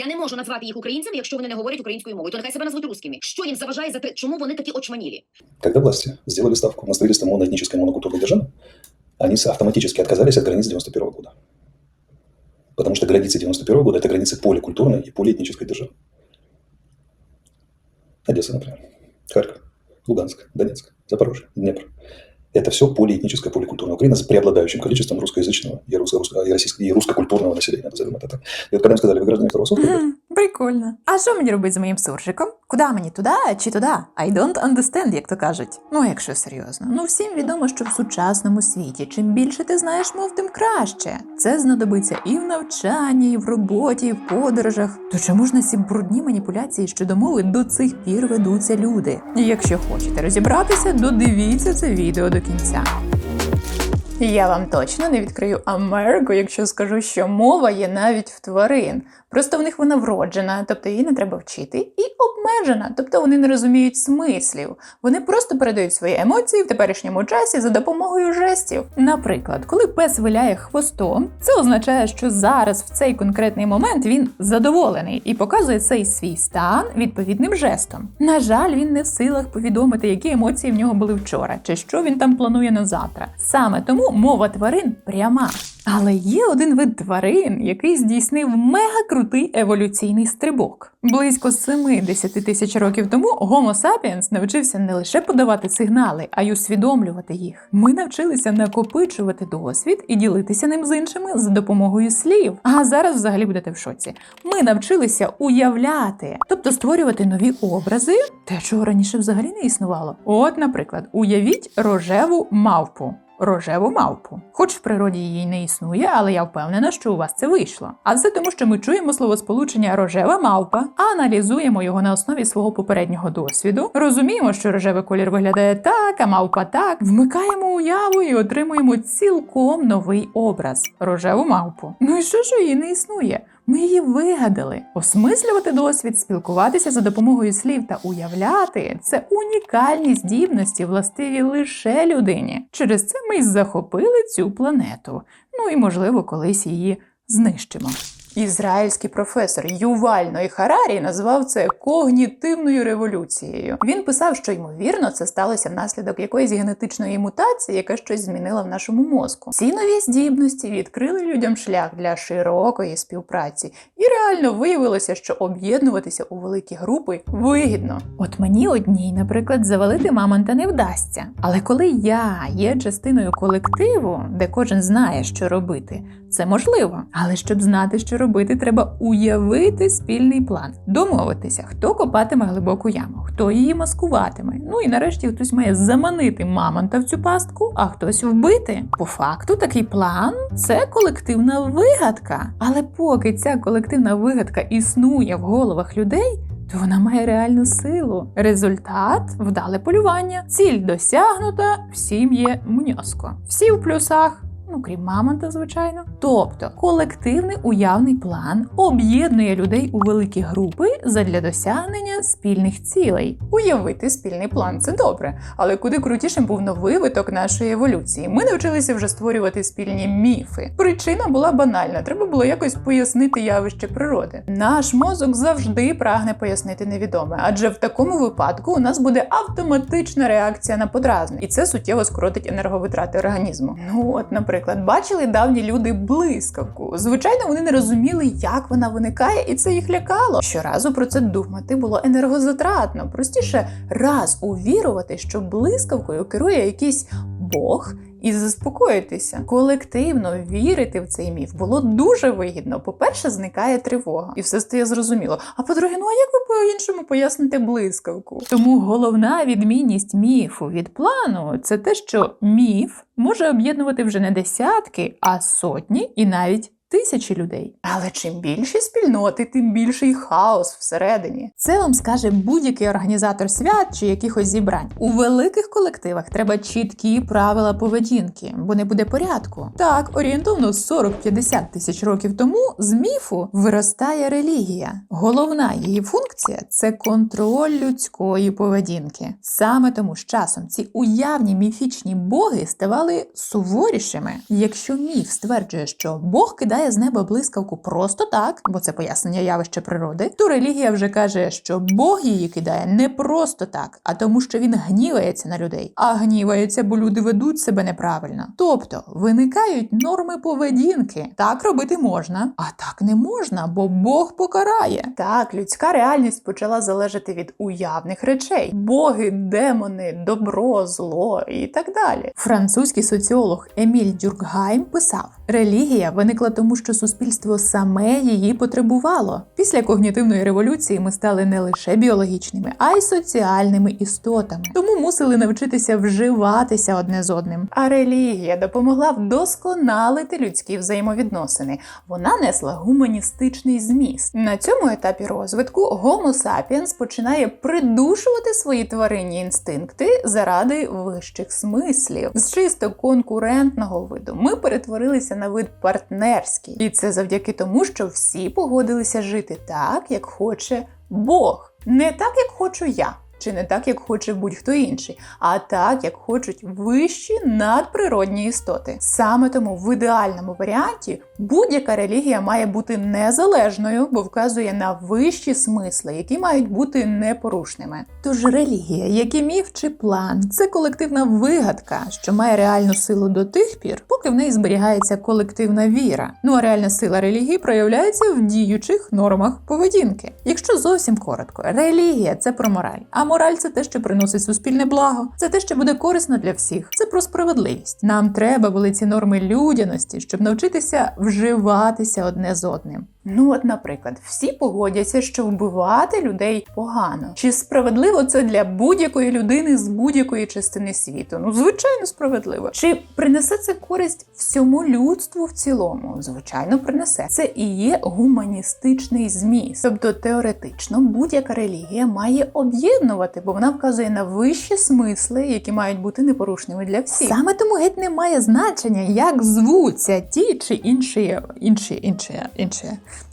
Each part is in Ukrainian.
Я не можу назвати їх українцями, якщо вони не говорять українською мовою. То нехай себе назвуть русскими. Що їм заважає за те, чому вони такі очманілі? Когда власти сделали ставку на строительство моноэтнической монокультурной державы, они с- автоматически отказались от границ 91 года. Потому что границы 91 года – это границы поликультурной и полиэтнической державы. Одесса, например, Харьков, Луганск, Донецк, Запорожье, Днепр. Это все полиэтническая, поликультурная Украина с преобладающим количеством русскоязычного и, русско- русско- и, российско- и русскокультурного населения, назовем это так. И вот когда им сказали, вы граждане второго сорта, Мгм, Прикольно. А що мені робити з моїм суржиком? Куди мені туди чи туди? I don't understand, як то кажуть. Ну, якщо серйозно. Ну всім відомо, що в сучасному світі чим більше ти знаєш мов, тим краще. Це знадобиться і в навчанні, і в роботі, і в подорожах. То чому ж на ці брудні маніпуляції щодо мови до цих пір ведуться люди? І якщо хочете розібратися, додивіться це відео до кінця. Я вам точно не відкрию Америку, якщо скажу, що мова є навіть в тварин. Просто в них вона вроджена, тобто її не треба вчити, і обмежена, тобто вони не розуміють смислів. Вони просто передають свої емоції в теперішньому часі за допомогою жестів. Наприклад, коли пес виляє хвостом, це означає, що зараз в цей конкретний момент він задоволений і показує цей свій стан відповідним жестом. На жаль, він не в силах повідомити, які емоції в нього були вчора, чи що він там планує на завтра. Саме тому мова тварин пряма. Але є один вид тварин, який здійснив мега крутий еволюційний стрибок. Близько 70 тисяч років тому Homo sapiens навчився не лише подавати сигнали, а й усвідомлювати їх. Ми навчилися накопичувати досвід і ділитися ним з іншими за допомогою слів. А зараз взагалі будете в шоці. Ми навчилися уявляти, тобто створювати нові образи, те, чого раніше взагалі не існувало. От, наприклад, уявіть рожеву мавпу рожеву мавпу. Хоч в природі її не існує, але я впевнена, що у вас це вийшло. А все тому, що ми чуємо словосполучення рожева мавпа, аналізуємо його на основі свого попереднього досвіду, розуміємо, що рожевий колір виглядає так, а мавпа так. Вмикаємо уяву і отримуємо цілком новий образ рожеву мавпу. Ну і що ж її не існує? Ми її вигадали. Осмислювати досвід, спілкуватися за допомогою слів та уявляти це унікальні здібності, властиві лише людині. Через це ми й захопили цю планету. Ну і можливо, колись її знищимо. Ізраїльський професор Юваль Ной Харарі назвав це когнітивною революцією. Він писав, що ймовірно це сталося внаслідок якоїсь генетичної мутації, яка щось змінила в нашому мозку. Ці нові здібності відкрили людям шлях для широкої співпраці, і реально виявилося, що об'єднуватися у великі групи вигідно. От мені одній, наприклад, завалити мамонта не вдасться. Але коли я є частиною колективу, де кожен знає, що робити, це можливо. Але щоб знати, що робити, треба уявити спільний план, домовитися, хто копатиме глибоку яму, хто її маскуватиме. Ну і нарешті хтось має заманити мамонта в цю пастку, а хтось вбити. По факту, такий план це колективна вигадка. Але поки ця колективна вигадка існує в головах людей. То вона має реальну силу. Результат вдале полювання. Ціль досягнута, всім є м'яско. Всі в плюсах. Ну, крім мамонта, звичайно. Тобто колективний уявний план об'єднує людей у великі групи задля досягнення спільних цілей. Уявити спільний план це добре, але куди крутішим був новий виток нашої еволюції. Ми навчилися вже створювати спільні міфи. Причина була банальна: треба було якось пояснити явище природи. Наш мозок завжди прагне пояснити невідоме, адже в такому випадку у нас буде автоматична реакція на подразник, і це суттєво скоротить енерговитрати організму. Ну от, наприклад, бачили давні люди блискавку. Звичайно, вони не розуміли, як вона виникає, і це їх лякало. Щоразу про це думати було енергозатратно. Простіше раз увірувати, що блискавкою керує якийсь Бог. І заспокоїтися, колективно вірити в цей міф було дуже вигідно. По-перше, зникає тривога, і все стає зрозуміло. А по-друге, ну а як ви по-іншому поясните блискавку? Тому головна відмінність міфу від плану це те, що міф може об'єднувати вже не десятки, а сотні і навіть тисячі людей. Але чим більші спільноти, тим більший хаос всередині. Це вам скаже будь-який організатор свят чи якихось зібрань. У великих колективах треба чіткі правила поведінки, бо не буде порядку. Так, орієнтовно 40-50 тисяч років тому з міфу виростає релігія. Головна її функція це контроль людської поведінки. Саме тому з часом ці уявні міфічні боги ставали суворішими. Якщо міф стверджує, що Бог кидає кидає з неба блискавку просто так, бо це пояснення явища природи, то релігія вже каже, що Бог її кидає не просто так, а тому, що він гнівається на людей. А гнівається, бо люди ведуть себе неправильно. Тобто виникають норми поведінки. Так робити можна, а так не можна, бо Бог покарає. Так, людська реальність почала залежати від уявних речей: боги, демони, добро, зло і так далі. Французький соціолог Еміль Дюркгайм писав: релігія виникла тому, що суспільство саме її потребувало. Після когнітивної революції ми стали не лише біологічними, а й соціальними істотами. Тому мусили навчитися вживатися одне з одним. А релігія допомогла вдосконалити людські взаємовідносини. Вона несла гуманістичний зміст. На цьому етапі розвитку Homo sapiens починає придушувати свої тваринні інстинкти заради вищих смислів. З чисто конкурентного виду ми перетворилися на вид партнерський, і це завдяки тому, що всі погодилися жити так, як хоче Бог, не так, як хочу я. Чи не так, як хоче будь-хто інший, а так, як хочуть вищі надприродні істоти. Саме тому в ідеальному варіанті будь-яка релігія має бути незалежною, бо вказує на вищі смисли, які мають бути непорушними. Тож релігія, як і міф чи план, це колективна вигадка, що має реальну силу до тих пір, поки в неї зберігається колективна віра. Ну а реальна сила релігії проявляється в діючих нормах поведінки. Якщо зовсім коротко, релігія це про мораль. А мораль це те, що приносить суспільне благо, це те, що буде корисно для всіх. Це про справедливість. Нам треба були ці норми людяності, щоб навчитися вживатися одне з одним. Ну, от, наприклад, всі погодяться, що вбивати людей погано. Чи справедливо це для будь-якої людини з будь-якої частини світу? Ну, звичайно, справедливо. Чи принесе це користь всьому людству в цілому? Звичайно, принесе. Це і є гуманістичний зміст. Тобто, теоретично, будь-яка релігія має об'єднувати, бо вона вказує на вищі смисли, які мають бути непорушними для всіх. Саме тому геть не має значення, як звуться ті чи інші інші інші інші.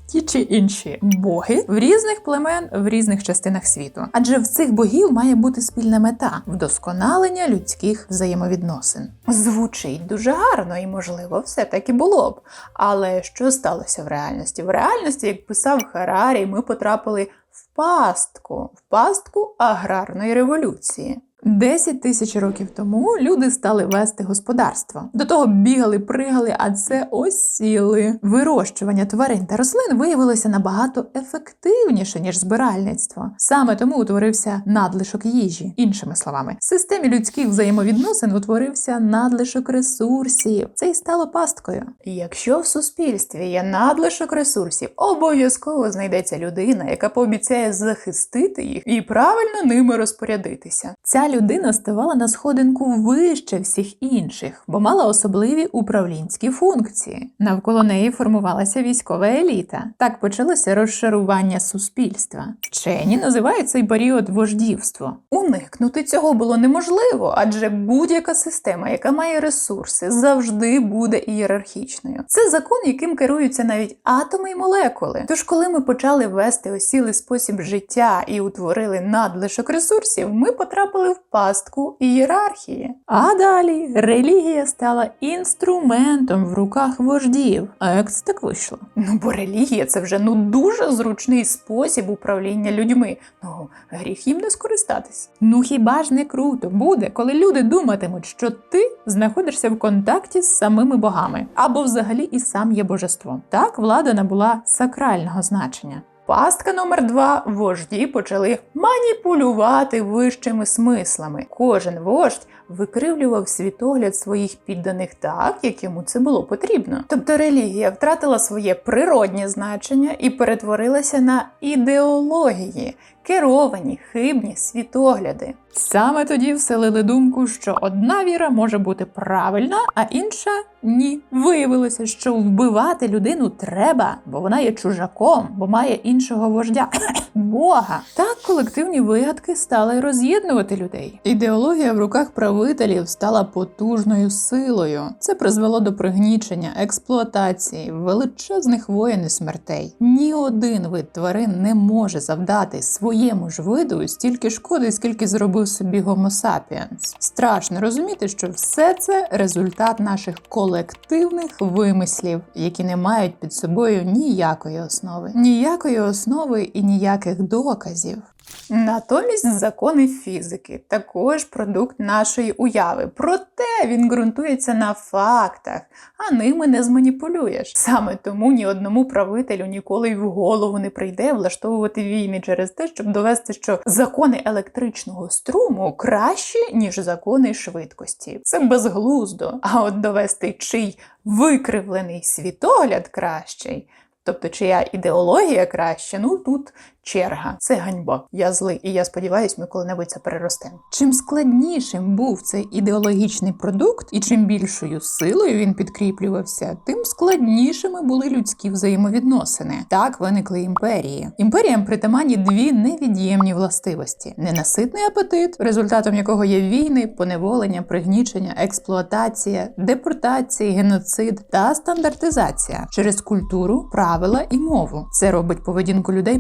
Ті чи інші боги в різних племен в різних частинах світу, адже в цих богів має бути спільна мета вдосконалення людських взаємовідносин. Звучить дуже гарно і, можливо, все таки було б. Але що сталося в реальності? В реальності, як писав Харарі, ми потрапили в пастку, в пастку аграрної революції. 10 тисяч років тому люди стали вести господарство. До того бігали, пригали, а це осіли. Вирощування тварин та рослин виявилося набагато ефективніше, ніж збиральництво. Саме тому утворився надлишок їжі. Іншими словами, в системі людських взаємовідносин утворився надлишок ресурсів. Це й стало пасткою. Якщо в суспільстві є надлишок ресурсів, обов'язково знайдеться людина, яка пообіцяє захистити їх і правильно ними розпорядитися. Ця людина ставала на сходинку вище всіх інших, бо мала особливі управлінські функції. Навколо неї формувалася військова еліта. Так почалося розшарування суспільства. Вчені називають цей період вождівство. Уникнути цього було неможливо, адже будь-яка система, яка має ресурси, завжди буде ієрархічною. Це закон, яким керуються навіть атоми і молекули. Тож, коли ми почали вести осілий спосіб життя і утворили надлишок ресурсів, ми потрапили в пастку ієрархії. А далі релігія стала інструментом в руках вождів. А як це так вийшло? Ну бо релігія це вже ну дуже зручний спосіб управління людьми. Ну гріх їм не скористатись. Ну хіба ж не круто буде, коли люди думатимуть, що ти знаходишся в контакті з самими богами, або взагалі і сам є божеством. Так влада набула сакрального значення. Пастка номер два вожді почали маніпулювати вищими смислами. Кожен вождь викривлював світогляд своїх підданих так, як йому це було потрібно. Тобто релігія втратила своє природнє значення і перетворилася на ідеології, керовані хибні світогляди. Саме тоді вселили думку, що одна віра може бути правильна, а інша ні. Виявилося, що вбивати людину треба, бо вона є чужаком, бо має іншого вождя. Бога. Так колективні вигадки стали роз'єднувати людей. Ідеологія в руках правителів стала потужною силою. Це призвело до пригнічення, експлуатації, величезних воєн і смертей. Ні один вид тварин не може завдати своєму ж виду стільки шкоди, скільки зробив собі Homo sapiens. Страшно розуміти, що все це результат наших колективних вимислів, які не мають під собою ніякої основи, ніякої основи і ніяких доказів. Натомість закони фізики також продукт нашої уяви. Проте він ґрунтується на фактах, а ними не зманіпулюєш. Саме тому ні одному правителю ніколи й в голову не прийде влаштовувати війни через те, щоб довести, що закони електричного струму кращі, ніж закони швидкості. Це безглуздо. А от довести чий викривлений світогляд кращий. Тобто, чия ідеологія краща, ну тут черга. Це ганьба. Я злий, і я сподіваюся, ми коли-небудь це переростемо. Чим складнішим був цей ідеологічний продукт, і чим більшою силою він підкріплювався, тим складнішими були людські взаємовідносини. Так виникли імперії. Імперіям притаманні дві невід'ємні властивості: ненаситний апетит, результатом якого є війни, поневолення, пригнічення, експлуатація, депортація, геноцид та стандартизація через культуру, правила і мову. Це робить поведінку людей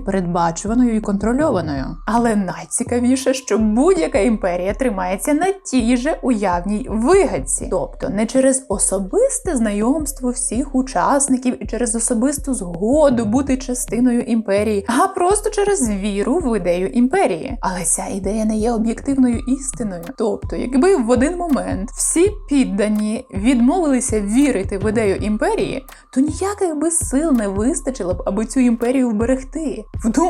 передбачуваною і контрольованою. Але найцікавіше, що будь-яка імперія тримається на тій же уявній вигадці, тобто не через особисте знайомство всіх учасників і через особисту згоду бути частиною імперії, а просто через віру в ідею імперії. Але ця ідея не є об'єктивною істиною. Тобто, якби в один момент всі піддані відмовилися вірити в ідею імперії, то ніяких би сил не вистачило б, аби цю імперію вберегти.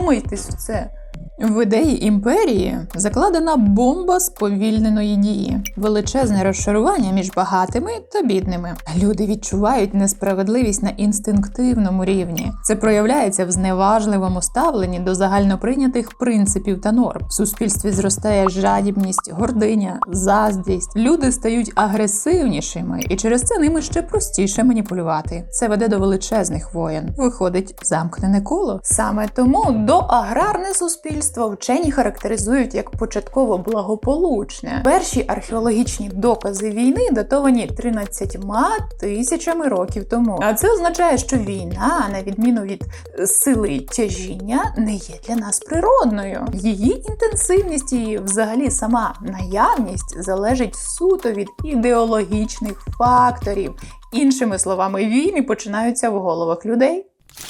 Вдумайтесь в це. В ідеї імперії закладена бомба сповільненої дії, величезне розшарування між багатими та бідними. Люди відчувають несправедливість на інстинктивному рівні. Це проявляється в зневажливому ставленні до загальноприйнятих принципів та норм. В суспільстві зростає жадібність, гординя, заздрість. Люди стають агресивнішими, і через це ними ще простіше маніпулювати. Це веде до величезних воєн. Виходить замкнене коло. Саме тому до аграрне суспільство вчені характеризують як початково благополучне. Перші археологічні докази війни датовані 13 тисячами років тому. А це означає, що війна, на відміну від сили тяжіння, не є для нас природною. Її інтенсивність і взагалі сама наявність залежить суто від ідеологічних факторів. Іншими словами, війни починаються в головах людей.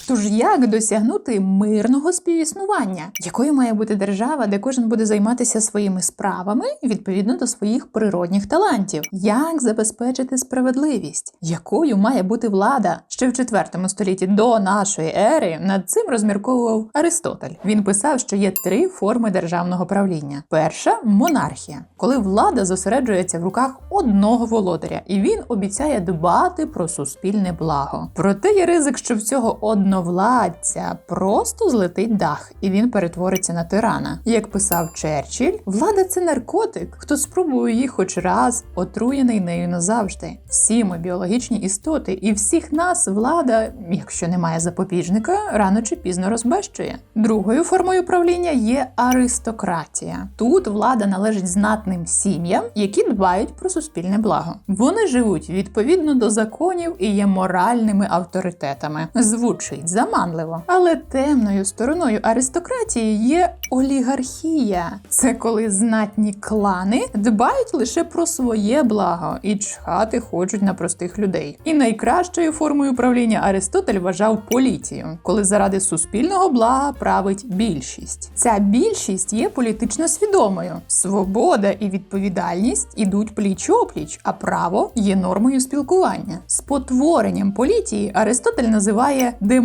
Тож як досягнути мирного співіснування? Якою має бути держава, де кожен буде займатися своїми справами відповідно до своїх природних талантів? Як забезпечити справедливість? Якою має бути влада? Ще в IV столітті до нашої ери над цим розмірковував Аристотель. Він писав, що є три форми державного правління: перша монархія, коли влада зосереджується в руках одного володаря, і він обіцяє дбати про суспільне благо. Проте є ризик, що в цього одновладця просто злетить дах, і він перетвориться на тирана. Як писав Черчилль, влада це наркотик. Хто спробує її хоч раз, отруєний нею назавжди. Всі ми біологічні істоти, і всіх нас влада, якщо немає запобіжника, рано чи пізно розбещує. Другою формою правління є аристократія. Тут влада належить знатним сім'ям, які дбають про суспільне благо. Вони живуть відповідно до законів і є моральними авторитетами. Звучить заманливо, але темною стороною аристократії є олігархія. Це коли знатні клани дбають лише про своє благо і чхати хочуть на простих людей. І найкращою формою правління Аристотель вважав поліцію, коли заради суспільного блага править більшість. Ця більшість є політично свідомою. Свобода і відповідальність ідуть пліч опліч, а право є нормою спілкування. Спотворенням політії Аристотель називає демократію.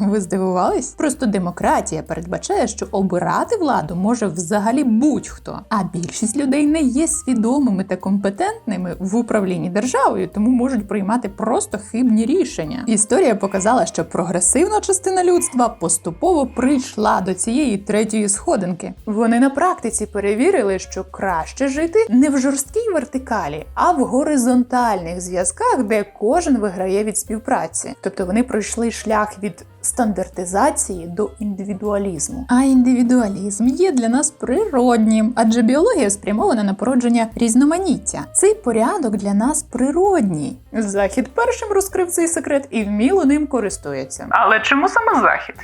Ви здивувались? Просто демократія передбачає, що обирати владу може взагалі будь-хто. А більшість людей не є свідомими та компетентними в управлінні державою, тому можуть приймати просто хибні рішення. Історія показала, що прогресивна частина людства поступово прийшла до цієї третьої сходинки. Вони на практиці перевірили, що краще жити не в жорсткій вертикалі, а в горизонтальних зв'язках, де кожен виграє від співпраці. Тобто вони пройшли шлях від стандартизації до індивідуалізму. А індивідуалізм є для нас природнім, адже біологія спрямована на породження різноманіття. Цей порядок для нас природній. Захід першим розкрив цей секрет і вміло ним користується. Але чому саме захід?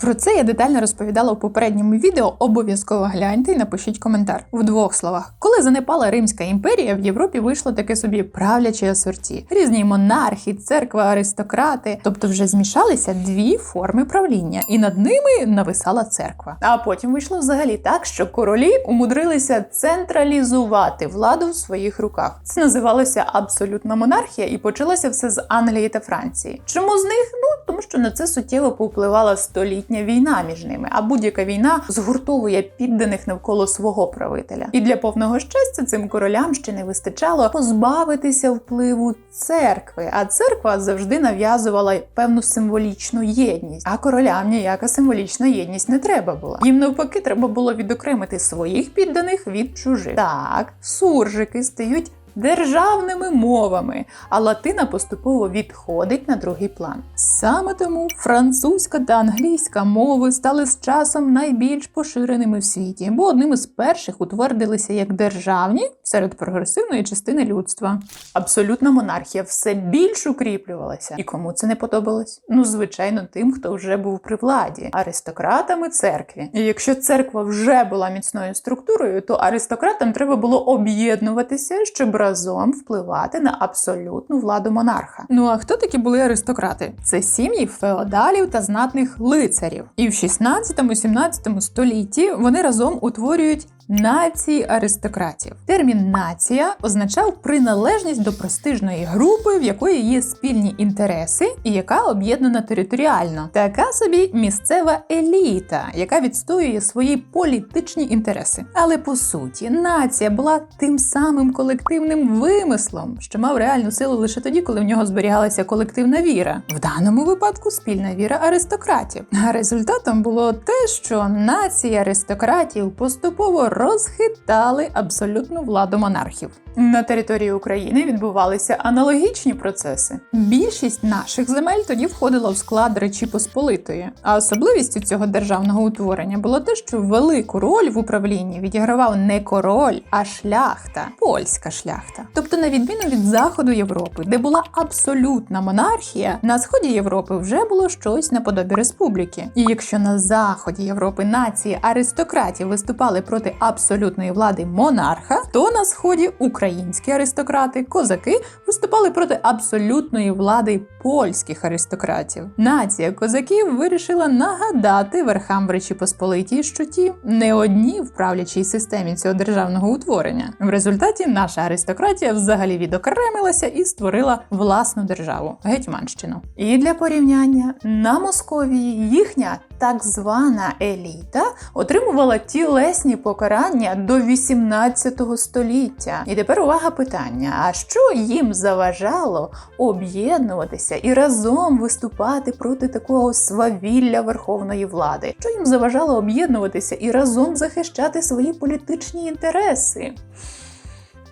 Про це я детально розповідала у попередньому відео. Обов'язково гляньте і напишіть коментар. В двох словах, коли занепала Римська імперія, в Європі вийшло таке собі правлячі асорті. Різні монархи, церква, аристократи, тобто вже змішалися дві форми правління, і над ними нависала церква. А потім вийшло взагалі так, що королі умудрилися централізувати владу в своїх руках. Це називалося абсолютна монархія, і почалося все з Англії та Франції. Чому з них? Ну тому що на це суттєво повпливала столітня війна між ними. А будь-яка війна згуртовує підданих навколо свого правителя. І для повного щастя цим королям ще не вистачало позбавитися впливу церкви. А церква завжди нав'язувала певну символічну єдність. А королям ніяка символічна єдність не треба була. Їм навпаки, треба було відокремити своїх підданих від чужих. Так, суржики стають державними мовами, а латина поступово відходить на другий план. Саме тому французька та англійська мови стали з часом найбільш поширеними в світі, бо одним із перших утвердилися як державні серед прогресивної частини людства. Абсолютна монархія все більш укріплювалася. І кому це не подобалось? Ну, звичайно, тим, хто вже був при владі, аристократами церкві. І якщо церква вже була міцною структурою, то аристократам треба було об'єднуватися, щоб разом впливати на абсолютну владу монарха. Ну а хто такі були аристократи? Це сім'ї феодалів та знатних лицарів. І в 16-17 столітті вони разом утворюють нації аристократів. Термін нація означав приналежність до престижної групи, в якої є спільні інтереси, і яка об'єднана територіально. Така собі місцева еліта, яка відстоює свої політичні інтереси. Але по суті, нація була тим самим колективним вимислом, що мав реальну силу лише тоді, коли в нього зберігалася колективна віра. В даному випадку спільна віра аристократів. А результатом було те, що нації аристократів поступово розхитали абсолютну владу монархів. На території України відбувалися аналогічні процеси. Більшість наших земель тоді входила в склад Речі Посполитої. А особливістю цього державного утворення було те, що велику роль в управлінні відігравав не король, а шляхта, польська шляхта. Тобто, на відміну від заходу Європи, де була абсолютна монархія, на сході Європи вже було щось наподобі республіки. І якщо на заході Європи нації аристократів виступали проти абсолютної влади монарха, то на сході українські аристократи, козаки виступали проти абсолютної влади польських аристократів. Нація козаків вирішила нагадати верхам в Речі Посполитій, що ті не одні в правлячій системі цього державного утворення. В результаті наша аристократія взагалі відокремилася і створила власну державу Гетьманщину. І для порівняння на Московії їхня так звана еліта отримувала тілесні покарання до 18 століття. І тепер увага питання: а що їм заважало об'єднуватися і разом виступати проти такого свавілля верховної влади? Що їм заважало об'єднуватися і разом захищати свої політичні інтереси?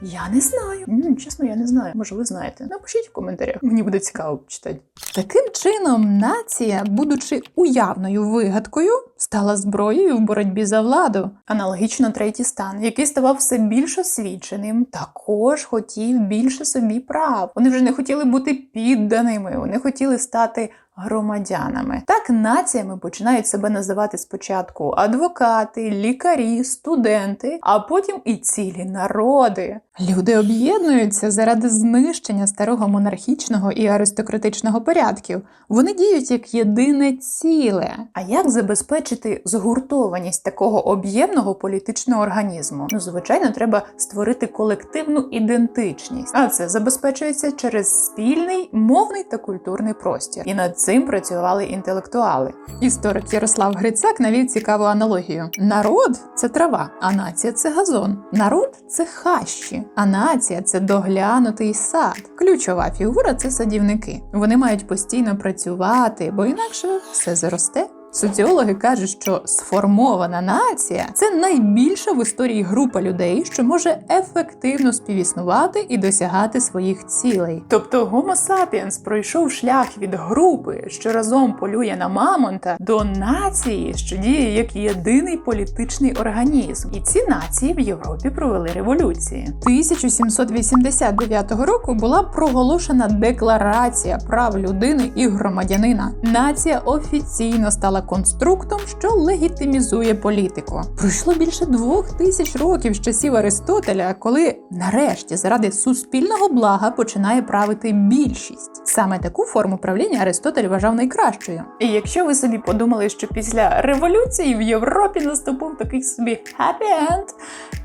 Я не знаю. М, чесно, я не знаю. Може, ви знаєте. Напишіть в коментарях. Мені буде цікаво почитати. Таким чином, нація, будучи уявною вигадкою, стала зброєю в боротьбі за владу. Аналогічно третій стан, який ставав все більш освіченим, також хотів більше собі прав. Вони вже не хотіли бути підданими, вони хотіли стати громадянами. Так націями починають себе називати спочатку адвокати, лікарі, студенти, а потім і цілі народи. Люди об'єднуються заради знищення старого монархічного і аристократичного порядків. Вони діють як єдине ціле. А як забезпечити згуртованість такого об'ємного політичного організму? Ну, звичайно, треба створити колективну ідентичність, а це забезпечується через спільний мовний та культурний простір. І над цим працювали інтелектуали. Історик Ярослав Грицак навів цікаву аналогію: народ це трава, а нація це газон. Народ це хащі, а нація це доглянутий сад. Ключова фігура це садівники. Вони мають постійно працювати, бо інакше все заросте Соціологи кажуть, що сформована нація це найбільша в історії група людей, що може ефективно співіснувати і досягати своїх цілей. Тобто Homo sapiens пройшов шлях від групи, що разом полює на мамонта, до нації, що діє як єдиний політичний організм. І ці нації в Європі провели революції. 1789 року була проголошена декларація прав людини і громадянина. Нація офіційно стала конструктом, що легітимізує політику. Пройшло більше двох тисяч років з часів Аристотеля, коли нарешті заради суспільного блага починає правити більшість. Саме таку форму правління Аристотель вважав найкращою. І якщо ви собі подумали, що після революції в Європі наступив такий собі happy end,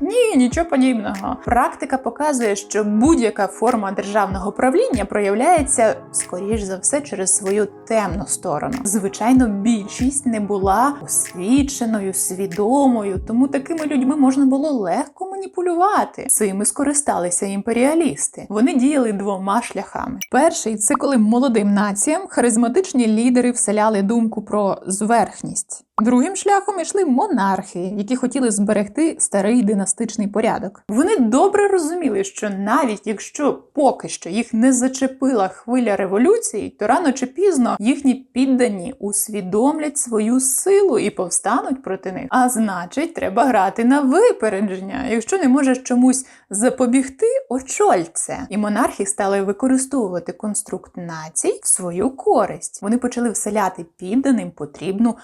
ні, нічого подібного. Практика показує, що будь-яка форма державного правління проявляється скоріш за все через свою темну сторону. Звичайно, більшість не була освіченою, свідомою, тому такими людьми можна було легко маніпулювати. Цими скористалися імперіалісти. Вони діяли двома шляхами. Перший це коли молодим націям харизматичні лідери вселяли думку про зверхність. Другим шляхом йшли монархи, які хотіли зберегти старий династичний порядок. Вони добре розуміли, що навіть якщо поки що їх не зачепила хвиля революції, то рано чи пізно їхні піддані усвідомлять свою силу і повстануть проти них. А значить, треба грати на випередження. Якщо не можеш чомусь запобігти, очоль це. І монархи стали використовувати конструкт націй в свою користь. Вони почали вселяти підданим потрібну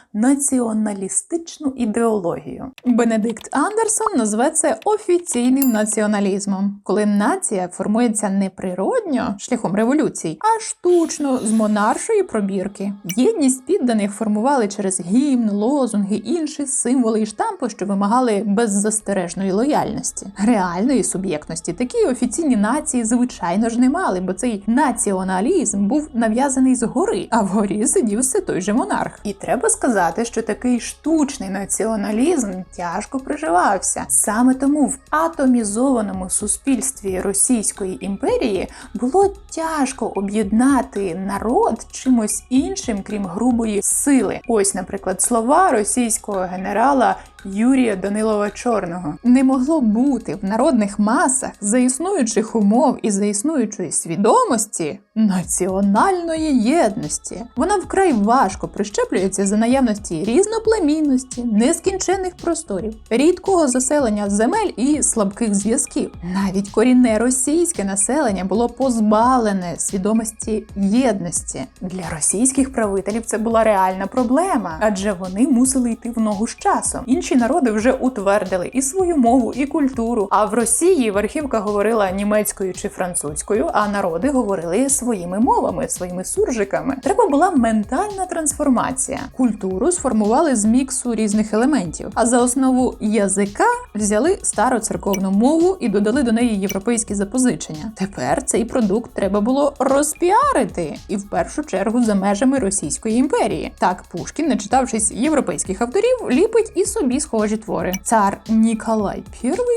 націоналістичну ідеологію. Бенедикт Андерсон назве це офіційним націоналізмом, коли нація формується не природньо шляхом революцій, а штучно з монаршої пробірки. Єдність підданих формували через гімн, лозунги, інші символи і штампи, що вимагали беззастережної лояльності, реальної суб'єктності. Такі офіційні нації, звичайно ж, не мали, бо цей націоналізм був нав'язаний згори, а вгорі сидів все той же монарх. І треба сказати, що такий штучний націоналізм тяжко приживався. Саме тому в атомізованому суспільстві Російської імперії було тяжко об'єднати народ чимось іншим, крім грубої сили. Ось, наприклад, слова російського генерала Юрія Данилова Чорного не могло бути в народних масах за існуючих умов і за існуючої свідомості національної єдності. Вона вкрай важко прищеплюється за наявності різноплемінності, нескінченних просторів, рідкого заселення земель і слабких зв'язків. Навіть корінне російське населення було позбавлене свідомості єдності. Для російських правителів це була реальна проблема, адже вони мусили йти в ногу з часом. Інші народи вже утвердили і свою мову, і культуру. А в Росії верхівка говорила німецькою чи французькою, а народи говорили своїми мовами, своїми суржиками. Треба була ментальна трансформація. Культуру сформували з міксу різних елементів, а за основу язика взяли стару церковну мову і додали до неї європейські запозичення. Тепер цей продукт треба було розпіарити, і в першу чергу за межами Російської імперії. Так Пушкін, не читавшись європейських авторів, ліпить і собі схожі твори. Цар Ніколай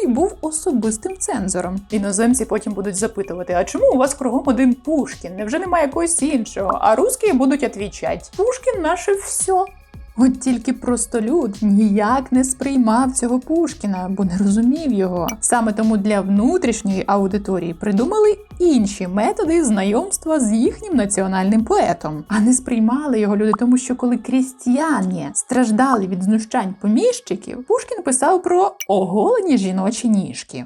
І був особистим цензором. Іноземці потім будуть запитувати: а чому у вас кругом один Пушкін? Невже немає якогось іншого? А русські будуть відвічати: Пушкін наше все. От тільки простолюд ніяк не сприймав цього Пушкіна, бо не розумів його. Саме тому для внутрішньої аудиторії придумали інші методи знайомства з їхнім національним поетом, а не сприймали його люди, тому що коли крістіяни страждали від знущань поміщиків, Пушкін писав про оголені жіночі ніжки.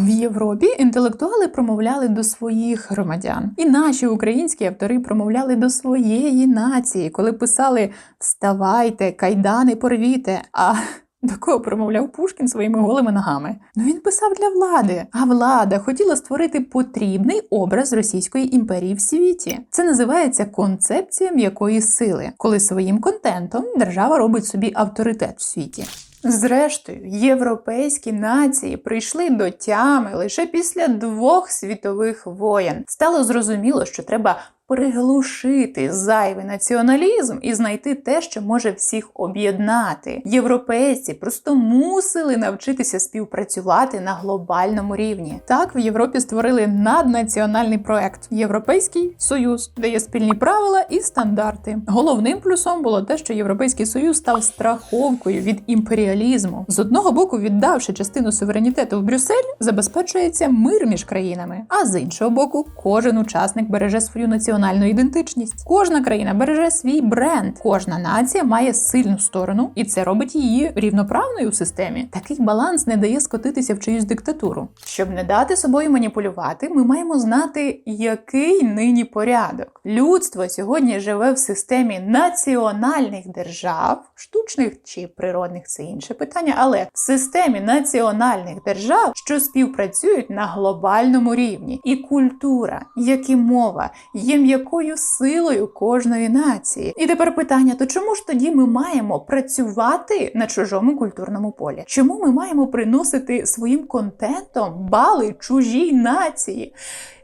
В Європі інтелектуали промовляли до своїх громадян, і наші українські автори промовляли до своєї нації, коли писали Вставайте, кайдани порвіте. А до кого промовляв Пушкін своїми голими ногами? Ну він писав для влади, а влада хотіла створити потрібний образ Російської імперії в світі. Це називається концепція м'якої сили, коли своїм контентом держава робить собі авторитет в світі. Зрештою, європейські нації прийшли до тями лише після двох світових воєн. Стало зрозуміло, що треба приглушити зайвий націоналізм і знайти те, що може всіх об'єднати. Європейці просто мусили навчитися співпрацювати на глобальному рівні. Так в Європі створили наднаціональний проект Європейський Союз, де є спільні правила і стандарти. Головним плюсом було те, що Європейський Союз став страховкою від імперіалізму. З одного боку, віддавши частину суверенітету в Брюссель, забезпечується мир між країнами. А з іншого боку, кожен учасник береже свою національну ідентичність. Кожна країна береже свій бренд. Кожна нація має сильну сторону, і це робить її рівноправною у системі. Такий баланс не дає скотитися в чиюсь диктатуру. Щоб не дати собою маніпулювати, ми маємо знати, який нині порядок. Людство сьогодні живе в системі національних держав, штучних чи природних це інше питання, але в системі національних держав, що співпрацюють на глобальному рівні, і культура, як і мова, є м'якою силою кожної нації. І тепер питання: то чому ж тоді ми маємо працювати на чужому культурному полі? Чому ми маємо приносити своїм контентом бали чужій нації?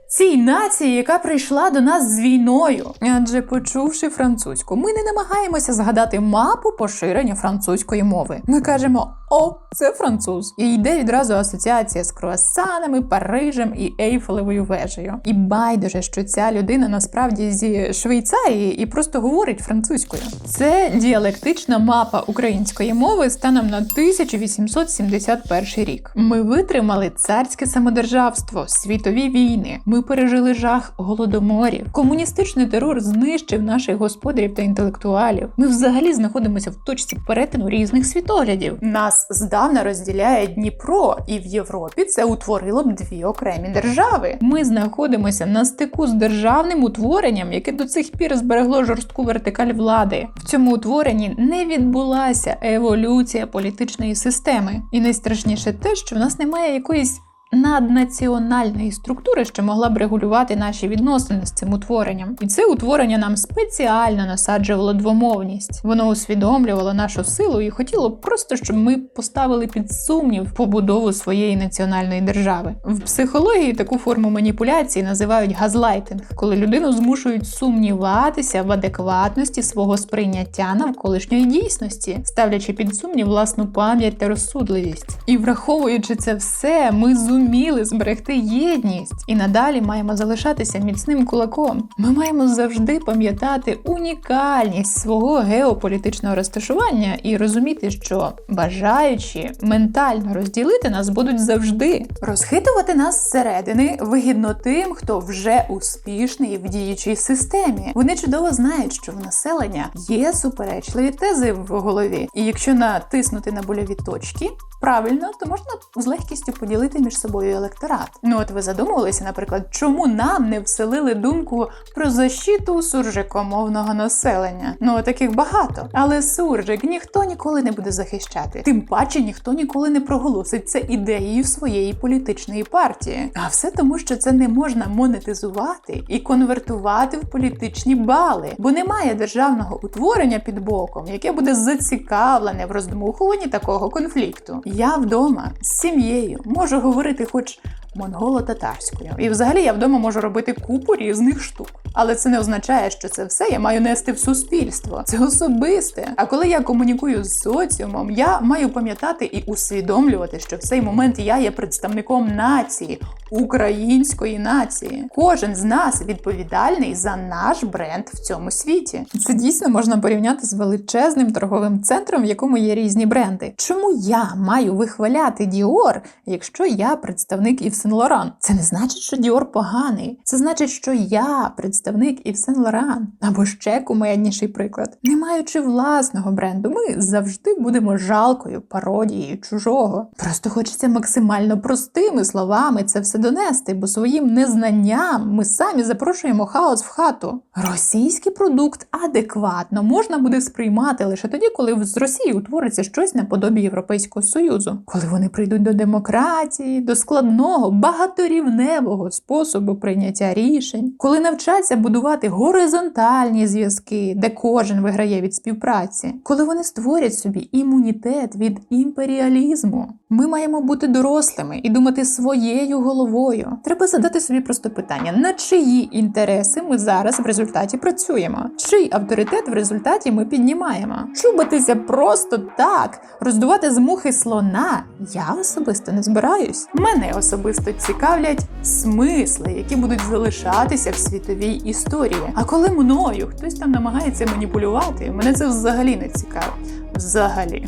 Цій нації, яка прийшла до нас з війною. Адже почувши французьку, ми не намагаємося згадати мапу поширення французької мови. Ми кажемо о, це француз. І йде відразу асоціація з круасанами, Парижем і Ейфелевою вежею. І байдуже, що ця людина насправді зі Швейцарії і просто говорить французькою. Це діалектична мапа української мови станом на 1871 рік. Ми витримали царське самодержавство, світові війни. Ми пережили жах голодоморів. Комуністичний терор знищив наших господарів та інтелектуалів. Ми взагалі знаходимося в точці перетину різних світоглядів. Нас здавна розділяє Дніпро, і в Європі це утворило б дві окремі держави. Ми знаходимося на стику з державним утворенням, яке до цих пір зберегло жорстку вертикаль влади. В цьому утворенні не відбулася еволюція політичної системи. І найстрашніше те, що в нас немає якоїсь наднаціональної структури, що могла б регулювати наші відносини з цим утворенням. І це утворення нам спеціально насаджувало двомовність. Воно усвідомлювало нашу силу і хотіло просто, щоб ми поставили під сумнів побудову своєї національної держави. В психології таку форму маніпуляції називають газлайтинг, коли людину змушують сумніватися в адекватності свого сприйняття навколишньої дійсності, ставлячи під сумнів власну пам'ять та розсудливість. І враховуючи це все, ми зуміли зберегти єдність і надалі маємо залишатися міцним кулаком. Ми маємо завжди пам'ятати унікальність свого геополітичного розташування і розуміти, що бажаючі ментально розділити нас будуть завжди. Розхитувати нас зсередини вигідно тим, хто вже успішний в діючій системі. Вони чудово знають, що в населення є суперечливі тези в голові, і якщо натиснути на больові точки. Правильно, то можна з легкістю поділити між собою електорат. Ну от ви задумувалися, наприклад, чому нам не вселили думку про защиту суржикомовного населення? Ну таких багато. Але суржик ніхто ніколи не буде захищати. Тим паче ніхто ніколи не проголосить це ідеєю своєї політичної партії. А все тому, що це не можна монетизувати і конвертувати в політичні бали, бо немає державного утворення під боком, яке буде зацікавлене в роздмухуванні такого конфлікту. Я вдома з сім'єю можу говорити хоч монголо-татарською. І взагалі я вдома можу робити купу різних штук. Але це не означає, що це все я маю нести в суспільство. Це особисте. А коли я комунікую з соціумом, я маю пам'ятати і усвідомлювати, що в цей момент я є представником нації, української нації. Кожен з нас відповідальний за наш бренд в цьому світі. Це дійсно можна порівняти з величезним торговим центром, в якому є різні бренди. Чому я маю вихваляти Діор, якщо я представник Ів Сен Лоран? Це не значить, що Діор поганий. Це значить, що я представник Ів Сен Лоран. Або ще кумедніший приклад. Не маючи власного бренду, ми завжди будемо жалкою, пародією чужого. Просто хочеться максимально простими словами це все донести, бо своїм незнанням ми самі запрошуємо хаос в хату. Російський продукт адекватно можна буде сприймати лише тоді, коли з Росії утвориться щось наподобі Європейського Союзу, коли вони прийдуть до демократії, до складного багаторівневого способу прийняття рішень, коли навчаться будувати горизонтальні зв'язки, де кожен виграє від співпраці, коли вони створять собі імунітет від імперіалізму. Ми маємо бути дорослими і думати своєю головою головою. Треба задати собі просто питання: на чиї інтереси ми зараз в результаті працюємо? Чий авторитет в результаті ми піднімаємо? Чубатися просто так, роздувати з мухи слона. Я особисто не збираюсь. Мене особисто цікавлять смисли, які будуть залишатися в світовій історії. А коли мною хтось там намагається маніпулювати, мене це взагалі не цікавить. Взагалі.